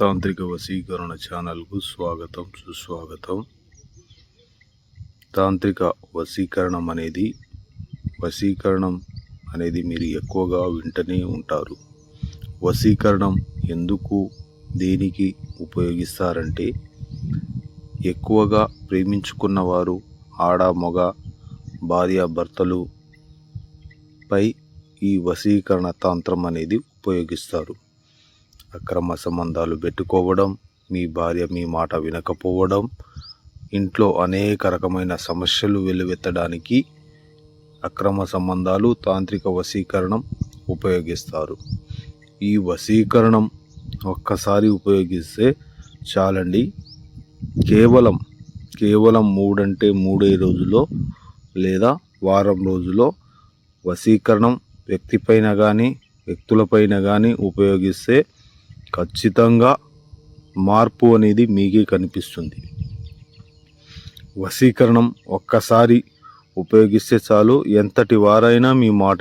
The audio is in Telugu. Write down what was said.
తాంత్రిక వశీకరణ ఛానల్కు స్వాగతం సుస్వాగతం. తాంత్రిక వశీకరణం అనేది వశీకరణం అనేది మీరు ఎక్కువగా వింటనే ఉంటారు. వశీకరణం ఎందుకు దేనికి ఉపయోగిస్తారంటే ఎక్కువగా ప్రేమించుకున్న వారు ఆడ మగ భార్యాభర్తలు పై ఈ వశీకరణ తంత్రం అనేది ఉపయోగిస్తారు. అక్రమ సంబంధాలు పెట్టుకోవడం మీ భార్య మీ మాట వినకపోవడం ఇంట్లో అనేక రకమైన సమస్యలు వెలువెత్తడానికి అక్రమ సంబంధాలు తాంత్రిక వశీకరణం ఉపయోగిస్తారు. ఈ వశీకరణం ఒక్కసారి ఉపయోగిస్తే చాలండి. కేవలం కేవలం మూడంటే మూడే రోజులో లేదా వారం రోజులో వశీకరణం వ్యక్తిపైన కానీ వ్యక్తులపైన కానీ ఉపయోగిస్తే ఖచ్చితంగా మార్పు అనేది మీకే కనిపిస్తుంది. వశీకరణం ఒక్కసారి ఉపయోగిస్తే చాలు ఎంతటి వారైనా మీ మాట